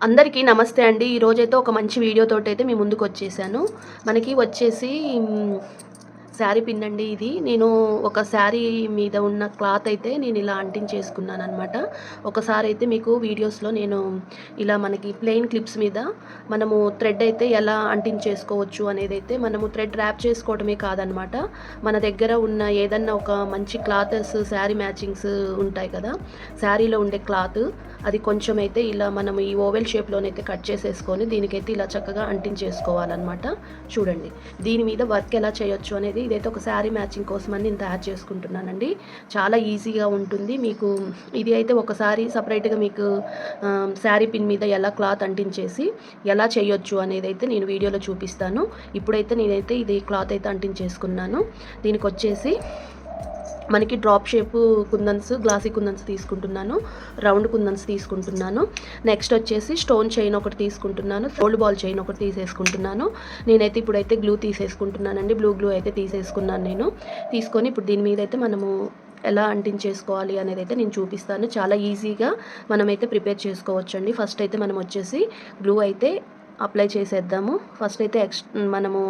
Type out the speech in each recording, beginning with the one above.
అందరికీ నమస్తే అండి. ఈరోజైతే ఒక మంచి వీడియోతో అయితే మీ ముందుకు వచ్చేసాను మనకి వచ్చేసి శారీ పిన్ అండి ఇది. నేను ఒక శారీ మీద ఉన్న క్లాత్ అయితే నేను ఇలా అంటించేసుకున్నాను అనమాట ఒకసారి అయితే మీకు వీడియోస్లో నేను ఇలా మనకి ప్లెయిన్ క్లిప్స్ మీద మనము థ్రెడ్ అయితే ఎలా అంటించేసుకోవచ్చు అనేది అయితే మనము థ్రెడ్ ర్యాప్ చేసుకోవడమే కాదనమాట మన దగ్గర ఉన్న ఏదన్నా ఒక మంచి క్లాతెస్ శారీ మ్యాచింగ్స్ ఉంటాయి కదా శారీలో ఉండే క్లాత్ అది కొంచెం అయితే ఇలా మనం ఈ ఓవెల్ షేప్లోనైతే కట్ చేసేసుకొని దీనికైతే ఇలా చక్కగా అంటించేసుకోవాలన్నమాట. చూడండి దీని మీద వర్క్ ఎలా చేయొచ్చు అనేది ఇదైతే ఒక శారీ మ్యాచింగ్ కోసం అని నేను తయారు చేసుకుంటున్నానండి. చాలా ఈజీగా ఉంటుంది. మీకు ఇది అయితే ఒకసారి సపరేట్గా మీకు శారీ పిన్ మీద ఎలా క్లాత్ అంటించేసి ఎలా చేయొచ్చు అనేది అయితే నేను వీడియోలో చూపిస్తాను. ఇప్పుడైతే నేనైతే ఇది క్లాత్ అయితే అంటించేసుకున్నాను. దీనికి వచ్చేసి మనకి drop shape kundans glossy kundans తీసుకుంటున్నాను. రౌండ్ కుందన్స్ తీసుకుంటున్నాను. నెక్స్ట్ వచ్చేసి స్టోన్ చైన్ ఒకటి తీసుకుంటున్నాను. ఫోల్డ్ బాల్ చైన్ ఒకటి తీసేసుకుంటున్నాను. నేనైతే ఇప్పుడైతే గ్లూ తీసేసుకుంటున్నానండి. బ్లూ గ్లూ అయితే తీసేసుకున్నాను నేను. తీసుకొని ఇప్పుడు దీని మీద అయితే మనము ఎలా అంటించేసుకోవాలి అనేది అయితే నేను చూపిస్తాను. చాలా ఈజీగా మనమైతే ప్రిపేర్ చేసుకోవచ్చండి. ఫస్ట్ అయితే మనం వచ్చేసి గ్లూ అయితే అప్లై చేసేద్దాము. ఫస్ట్ అయితే ఎక్స్ మనము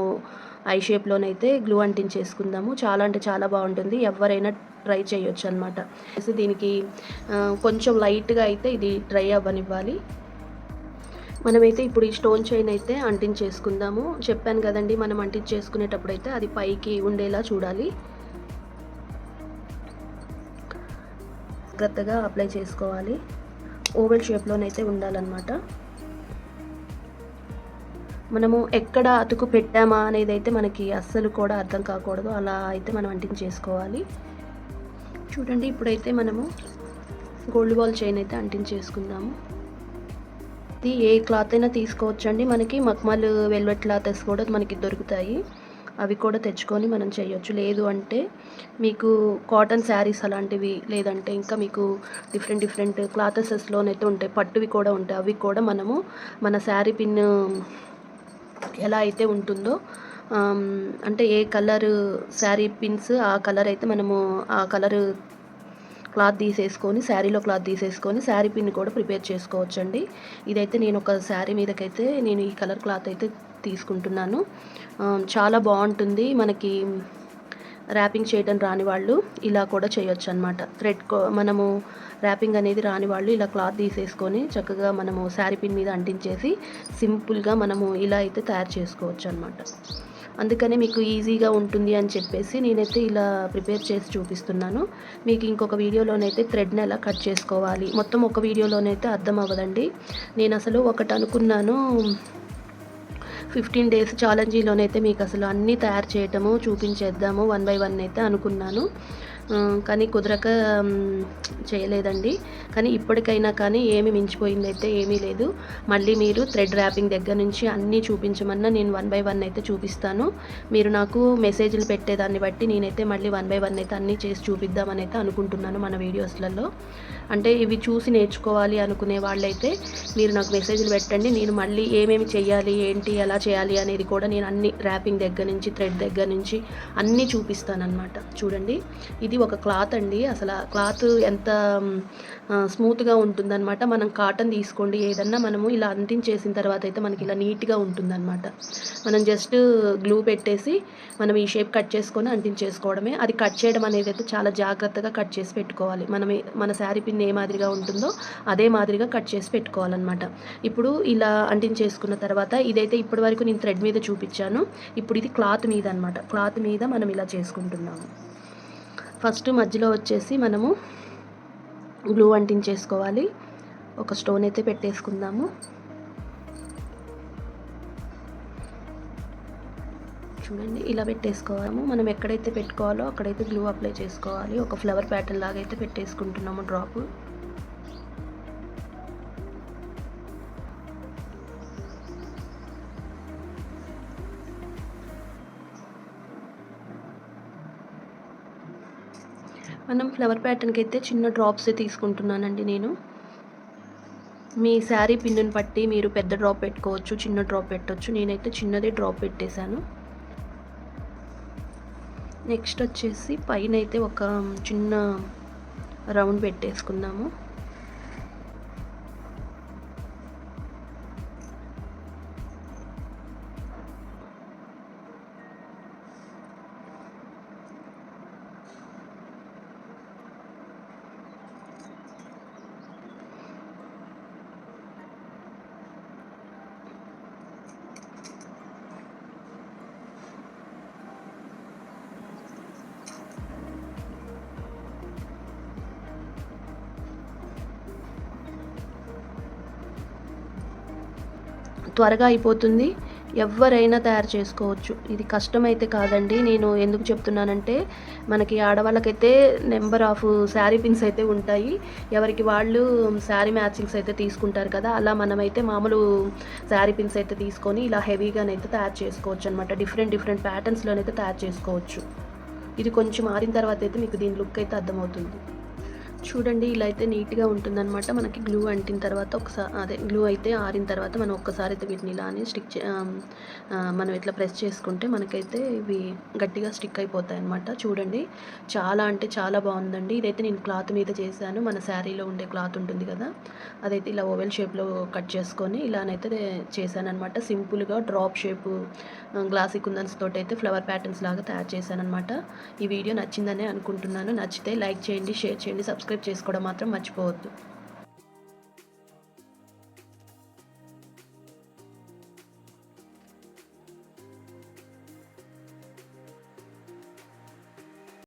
ఐ షేప్లోనైతే గ్లూ అంటించేసుకుందాము. చాలా అంటే చాలా బాగుంటుంది. ఎవరైనా ట్రై చేయొచ్చు అనమాట దీనికి కొంచెం లైట్గా అయితే ఇది డ్రై అవ్వనివ్వాలి. మనమైతే ఇప్పుడు ఈ స్టోన్ చైన్ అయితే అంటించేసుకుందాము. చెప్పాను కదండి మనం అంటించేసుకునేటప్పుడు అయితే అది పైకి ఉండేలా చూడాలి. జాగ్రత్తగా అప్లై చేసుకోవాలి. ఓవెల్ షేప్లోనైతే ఉండాలన్నమాట. మనము ఎక్కడ అతుకు పెట్టామా అనేది అయితే మనకి అస్సలు కూడా అర్థం కాకూడదు. అలా అయితే మనం అంటించేసుకోవాలి చూడండి ఇప్పుడైతే మనము గోల్డ్ బాల్ చైన్ అయితే అంటించేసుకుందాము ఇది ఏ క్లాత్ అయినా తీసుకోవచ్చండి. మనకి మక్మల్ వెల్వెట్ క్లాతెస్ కూడా మనకి దొరుకుతాయి. అవి కూడా తెచ్చుకొని మనం చేయొచ్చు. లేదు అంటే మీకు కాటన్ శారీస్ అలాంటివి లేదంటే ఇంకా మీకు డిఫరెంట్ డిఫరెంట్ క్లాతెసెస్లోనైతే ఉంటాయి. పట్టువి కూడా ఉంటాయి. అవి కూడా మనము మన శారీ పిన్ ఎలా అయితే ఉంటుందో అంటే ఏ కలర్ శారీ పిన్స్ ఆ కలర్ అయితే మనము ఆ కలర్ క్లాత్ తీసేసుకొని శారీలో క్లాత్ తీసేసుకొని శారీ పిన్ కూడా ప్రిపేర్ చేసుకోవచ్చండి. ఇదైతే నేను ఒక శారీ మీదకైతే నేను ఈ కలర్ క్లాత్ అయితే తీసుకుంటున్నాను. చాలా బాగుంటుంది. మనకి ర్యాపింగ్ చేయడం రాని వాళ్ళు ఇలా కూడా చేయొచ్చు అనమాట థ్రెడ్ మనము ర్యాపింగ్ అనేది రాని వాళ్ళు ఇలా క్లాత్ తీసేసుకొని చక్కగా మనము శారీ పిన్ మీద అంటించేసి సింపుల్గా మనము ఇలా అయితే తయారు చేసుకోవచ్చు అనమాట అందుకనే మీకు ఈజీగా ఉంటుంది అని చెప్పేసి నేనైతే ఇలా ప్రిపేర్ చేసి చూపిస్తున్నాను. మీకు ఇంకొక వీడియోలోనైతే థ్రెడ్ని ఎలా కట్ చేసుకోవాలి? మొత్తం ఒక వీడియోలోనైతే అర్థం అవ్వదండి. నేను అసలు ఒకటి అనుకున్నాను ఫిఫ్టీన్ డేస్ ఛాలెంజీలోనైతే మీకు అసలు అన్నీ తయారు చేయటము చూపించేద్దాము వన్ బై వన్ అయితే అనుకున్నాను. కానీ కుదరక చేయలేదండి. కానీ ఇప్పటికైనా కానీ ఏమి మించిపోయింది అయితే ఏమీ లేదు. మళ్ళీ మీరు థ్రెడ్ ర్యాపింగ్ దగ్గర నుంచి అన్నీ చూపించమన్నా నేను వన్ బై వన్ అయితే చూపిస్తాను. మీరు నాకు మెసేజ్లు పెట్టేదాన్ని బట్టి నేనైతే మళ్ళీ వన్ బై వన్ అయితే అన్నీ చేసి చూపిద్దామని అయితే అనుకుంటున్నాను మన వీడియోస్లలో. అంటే ఇవి చూసి నేర్చుకోవాలి అనుకునే వాళ్ళైతే మీరు నాకు మెసేజ్లు పెట్టండి. నేను మళ్ళీ ఏమేమి చేయాలి ఏంటి ఎలా చేయాలి అనేది కూడా నేను అన్ని ర్యాపింగ్ దగ్గర నుంచి థ్రెడ్ దగ్గర నుంచి అన్నీ చూపిస్తానన్నమాట. చూడండి. ఇది ఒక క్లాత్ అండి. అసలు క్లాత్ ఎంత స్మూత్గా ఉంటుందన్నమాట. మనం కాటన్ తీసుకోండి. ఏదన్నా మనము ఇలా అంటించేసిన తర్వాత అయితే మనకి ఇలా నీట్గా ఉంటుందన్నమాట. మనం జస్ట్ గ్లూ పెట్టేసి మనం ఈ షేప్ కట్ చేసుకొని అంటించేసుకోవడమే. అది కట్ చేయడం అనేది అయితే చాలా జాగ్రత్తగా కట్ చేసి పెట్టుకోవాలి. మనం మన శారీ పిన్ ఏ మాదిరిగా ఉంటుందో అదే మాదిరిగా కట్ చేసి పెట్టుకోవాలన్నమాట. ఇప్పుడు ఇలా అంటించేసుకున్న తర్వాత ఇదైతే ఇప్పటి వరకు నేను థ్రెడ్ మీద చూపించాను. ఇప్పుడు ఇది క్లాత్ మీద అనమాట క్లాత్ మీద మనం ఇలా చేసుకుంటున్నాము. ఫస్ట్ మధ్యలో వచ్చేసి మనము గ్లూ అంటించేసుకోవాలి. ఒక స్టోన్ అయితే పెట్టేసుకుందాము. చూడండి ఇలా పెట్టేసుకోవాము మనం ఎక్కడైతే పెట్టుకోవాలో అక్కడైతే గ్లూ అప్లై చేసుకోవాలి. ఒక ఫ్లవర్ ప్యాటర్న్ లాగా అయితే పెట్టేసుకుంటున్నాము డ్రాప్. మనం ఫ్లవర్ ప్యాటర్న్కి అయితే చిన్న డ్రాప్స్ తీసుకుంటున్నానండి నేను. మీ శారీ పిన్నుని బట్టి మీరు పెద్ద డ్రాప్ పెట్టుకోవచ్చు చిన్న డ్రాప్ పెట్టవచ్చు నేనైతే చిన్నదే డ్రాప్ పెట్టేశాను. నెక్స్ట్ వచ్చేసి పైన అయితే ఒక చిన్న రౌండ్ పెట్టేసుకుందాము. త్వరగా అయిపోతుంది. ఎవరైనా తయారు చేసుకోవచ్చు. ఇది కష్టమైతే కాదండి. నేను ఎందుకు చెప్తున్నానంటే మనకి ఆడవాళ్ళకైతే నెంబర్ ఆఫ్ శారీ పిన్స్ అయితే ఉంటాయి. ఎవరికి వాళ్ళు శారీ మ్యాచింగ్స్ అయితే తీసుకుంటారు కదా అలా మనమైతే మామూలు శారీ పిన్స్ అయితే తీసుకొని ఇలా హెవీగానైతే తయారు చేసుకోవచ్చు అనమాట డిఫరెంట్ డిఫరెంట్ ప్యాటర్న్స్లోనైతే తయారు చేసుకోవచ్చు. ఇది కొంచెం మారిన తర్వాత అయితే మీకు దీని లుక్ అయితే అర్థమవుతుంది. చూడండి ఇలా అయితే నీట్గా ఉంటుందన్నమాట. మనకి గ్లూ అంటిన తర్వాత ఒకసారి అదే గ్లూ అయితే ఆరిన తర్వాత మనం ఒక్కసారి అయితే వీటిని ఇలానే స్టిక్ మనం ఇట్లా ప్రెస్ చేసుకుంటే మనకైతే ఇవి గట్టిగా స్టిక్ అయిపోతాయి అనమాట చూడండి చాలా అంటే చాలా బాగుందండి. ఇదైతే నేను క్లాత్ మీద చేశాను. మన శారీలో ఉండే క్లాత్ ఉంటుంది కదా అదైతే ఇలా ఓవెల్ షేప్లో కట్ చేసుకొని ఇలానైతే చేశాను అనమాట సింపుల్గా డ్రాప్ షేపు గ్లాసీ కుందన్స్ తోటి అయితే ఫ్లవర్ ప్యాటర్న్స్ లాగా తయారు చేశాను అనమాట ఈ వీడియో నచ్చిందని అనుకుంటున్నాను. నచ్చితే లైక్ చేయండి షేర్ చేయండి సబ్స్క్రైబ్ చేసుకోవడం మాత్రం మర్చిపోవద్దు.